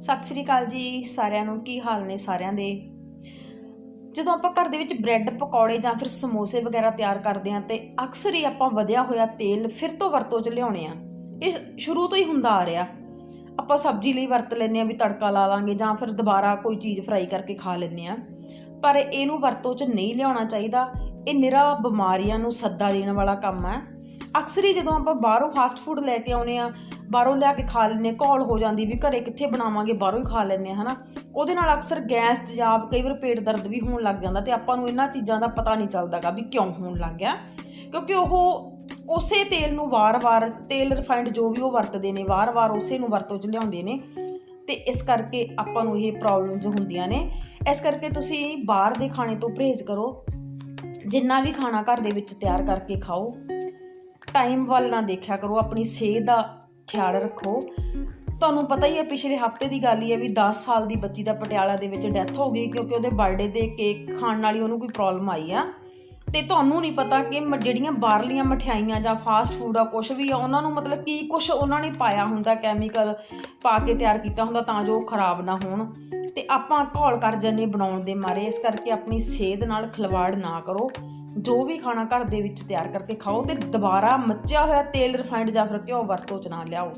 ਸਤਿ ਸ੍ਰੀ ਅਕਾਲ ਜੀ ਸਾਰਿਆਂ ਨੂੰ, ਕੀ ਹਾਲ ਨੇ ਸਾਰਿਆਂ ਦੇ? ਜਦੋਂ ਆਪਾਂ ਘਰ ਦੇ ਵਿੱਚ ਬ੍ਰੈਡ, ਪਕੌੜੇ ਜਾਂ ਫਿਰ ਸਮੋਸੇ ਵਗੈਰਾ ਤਿਆਰ ਕਰਦੇ ਹਾਂ ਤੇ ਅਕਸਰ ਹੀ ਆਪਾਂ ਵਧਿਆ ਹੋਇਆ ਤੇਲ ਫਿਰ ਤੋਂ ਵਰਤੋਂ 'ਚ ਲਿਆਉਣੇ ਆ ਇਹ ਸ਼ੁਰੂ ਤੋਂ ਹੀ ਹੁੰਦਾ ਆ ਰਿਹਾ। ਆਪਾਂ ਸਬਜ਼ੀ ਲਈ ਵਰਤ ਲੈਂਦੇ ਆ ਵੀ ਤੜਕਾ ਲਾ ਲਾਂਗੇ ਜਾਂ ਫਿਰ ਦੁਬਾਰਾ ਕੋਈ ਚੀਜ਼ ਫਰਾਈ ਕਰਕੇ ਖਾ ਲੈਂਦੇ ਆ ਪਰ ਇਹਨੂੰ ਵਰਤੋਂ 'ਚ ਨਹੀਂ ਲਿਆਉਣਾ ਚਾਹੀਦਾ। ਇਹ ਨਿਰਾ ਬਿਮਾਰੀਆਂ ਨੂੰ ਸੱਦਾ ਦੇਣ ਵਾਲਾ ਕੰਮ ਹੈ। ਅਕਸਰ ਹੀ ਜਦੋਂ ਆਪਾਂ ਬਾਹਰੋਂ ਫਾਸਟ ਫੂਡ ਲੈ ਕੇ ਆਉਨੇ ਆ ਬਾਹਰੋਂ ਲਿਆ ਕੇ ਖਾ ਲੈਂਦੇ ਘੋਲ ਹੋ ਜਾਂਦੀ ਵੀ ਘਰੇ ਕਿੱਥੇ ਬਣਾਵਾਂਗੇ, ਬਾਹਰੋਂ ਹੀ ਖਾ ਲੈਂਦੇ ਆ ਹਨਾ। ਉਹਦੇ ਨਾਲ ਅਕਸਰ ਗੈਸ ਤੇਜ਼ਾਬ, ਕਈ ਵਾਰ ਪੇਟ ਦਰਦ ਵੀ ਹੋਣ ਲੱਗ ਜਾਂਦਾ ਤੇ ਆਪਾਂ ਨੂੰ ਇਹਨਾਂ ਚੀਜ਼ਾਂ ਦਾ ਪਤਾ ਨਹੀਂ ਚੱਲਦਾਗਾ ਵੀ ਕਿਉਂ ਹੋਣ ਲੱਗ ਗਿਆ। ਕਿਉਂਕਿ ਉਹ ਉਸੇ ਤੇਲ ਨੂੰ ਵਾਰ-ਵਾਰ, ਤੇਲ ਰਿਫਾਈਂਡ ਜੋ ਵੀ ਉਹ ਵਰਤਦੇ ਨੇ, ਵਾਰ-ਵਾਰ ਉਸੇ ਨੂੰ ਵਰਤੋਂ 'ਚ ਲਿਆਉਂਦੇ ਨੇ ਤੇ ਇਸ ਕਰਕੇ ਆਪਾਂ ਨੂੰ ਇਹ ਪ੍ਰੋਬਲਮਸ ਹੁੰਦੀਆਂ ਨੇ। ਇਸ ਕਰਕੇ ਤੁਸੀਂ ਬਾਹਰ ਦੇ ਖਾਣੇ ਤੋਂ ਪਰਹੇਜ਼ ਕਰੋ। ਜਿੰਨਾ ਵੀ ਖਾਣਾ ਘਰ ਦੇ ਵਿੱਚ ਤਿਆਰ ਕਰਕੇ ਖਾਓ। ਟਾਈਮ ਵੱਲ ਨਾ ਦੇਖਿਆ ਕਰੋ, ਆਪਣੀ ਸਿਹਤ ਦਾ ਖਿਆਲ ਰੱਖੋ। ਤੁਹਾਨੂੰ ਪਤਾ ਹੀ ਹੈ, ਪਿਛਲੇ ਹਫ਼ਤੇ ਦੀ ਗੱਲ ਹੀ ਹੈ ਵੀ 10 ਸਾਲ ਦੀ ਬੱਚੀ ਦਾ ਪਟਿਆਲਾ ਦੇ ਵਿੱਚ ਡੈਥ ਹੋ ਗਈ ਕਿਉਂਕਿ ਉਹਦੇ ਬਰਥਡੇ ਦੇ ਕੇਕ ਖਾਣ ਨਾਲ ਹੀ ਉਹਨੂੰ ਕੋਈ ਪ੍ਰੋਬਲਮ ਆਈ ਆ। ਤੇ ਤੁਹਾਨੂੰ ਨਹੀਂ ਪਤਾ ਕਿ ਮ- ਜਿਹੜੀਆਂ ਬਾਹਰਲੀਆਂ ਮਠਿਆਈਆਂ ਜਾਂ ਫਾਸਟ ਫੂਡ ਆ ਕੁਝ ਵੀ ਆ, ਉਹਨਾਂ ਨੂੰ ਮਤਲਬ ਕੀ ਕੁਝ ਉਹਨਾਂ ਨੇ ਪਾਇਆ ਹੁੰਦਾ ਕੈਮੀਕਲ ਪਾ ਕੇ ਤਿਆਰ ਕੀਤਾ ਹੁੰਦਾ ਤਾਂ ਜੋ ਉਹ ਖਰਾਬ ਨਾ ਹੋਣ। ਤੇ ਆਪਾਂ ਘੋਲ ਕਰ ਜੰਨੇ ਬਣਾਉਣ ਦੇ ਮਾਰੇ, ਇਸ ਕਰਕੇ ਆਪਣੀ ਸਿਹਤ ਨਾਲ ਖਿਲਵਾੜ ਨਾ ਕਰੋ। ਜੋ ਵੀ ਖਾਣਾ ਘਰ ਦੇ ਵਿੱਚ ਤਿਆਰ ਕਰਕੇ ਖਾਓ ਤੇ ਦੁਬਾਰਾ ਮੱਚਿਆ ਹੋਇਆ ਤੇਲ ਰਿਫਾਈਨਡ ਜਾਂ ਫਿਰ ਘਿਓ ਵਰਤੋਂ ਚ ਨਾ ਲਿਆਓ।